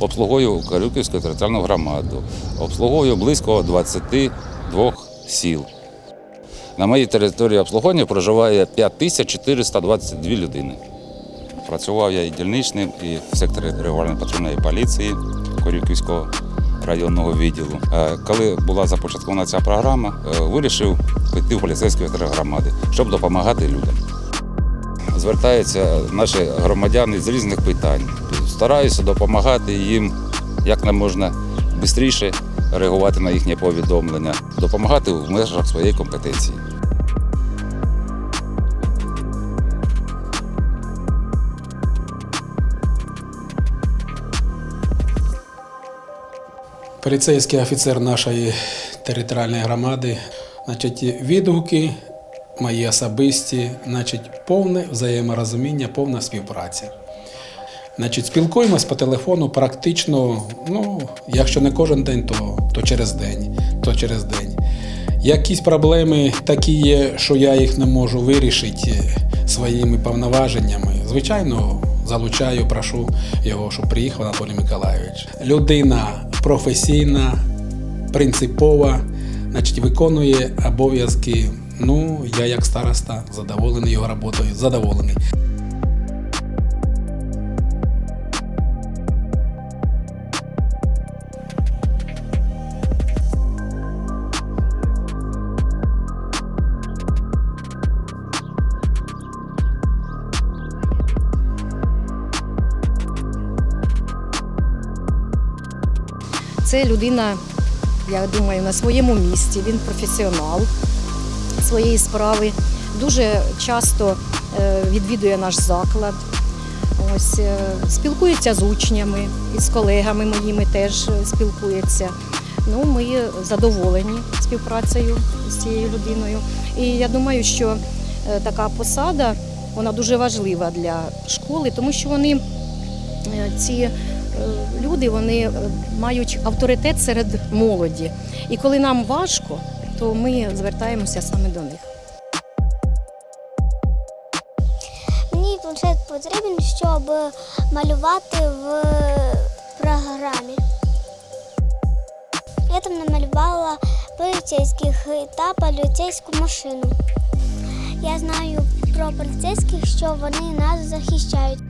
обслуговую Карюківську територіальну громаду, обслуговую близько 22 сіл. На моїй території обслуговування проживає 5422 людини. Працював я і дільничним, і в секторі регулярної патрульної поліції Корюківського районного відділу. Е, Коли була започаткована ця програма, е, вирішив піти в поліцейські громади, щоб допомагати людям. Звертаються наші громадяни з різних питань. Стараюся допомагати їм як не можна швидше реагувати на їхнє повідомлення, допомагати в межах своєї компетенції. Поліцейський офіцер нашої територіальної громади, значить, відгуки мої особисті, значить, повне взаєморозуміння, повна співпраця. Значить, спілкуємось по телефону практично, ну, якщо не кожен день, то, то через день, то через день. Якісь проблеми такі є, що я їх не можу вирішити своїми повноваженнями. Звичайно, залучаю, прошу його, щоб приїхав Анатолій Миколайович. Людина професійна, принципова, значить, виконує обов'язки. Ну, я як староста задоволений його роботою, задоволений. Це людина, я думаю, на своєму місці. Він професіонал своєї справи. Дуже часто е, відвідує наш заклад. Ось е, спілкується з учнями і з колегами моїми теж спілкується. Ну, ми задоволені співпрацею з цією людиною. І я думаю, що е, така посада вона дуже важлива для школи, тому що вони ці люди вони е, мають авторитет серед молоді. І коли нам важко, то ми звертаємося саме до них. Мені планшет потрібен, щоб малювати в програмі. Я там намалювала поліцейських та поліцейську машину. Я знаю про поліцейських, що вони нас захищають.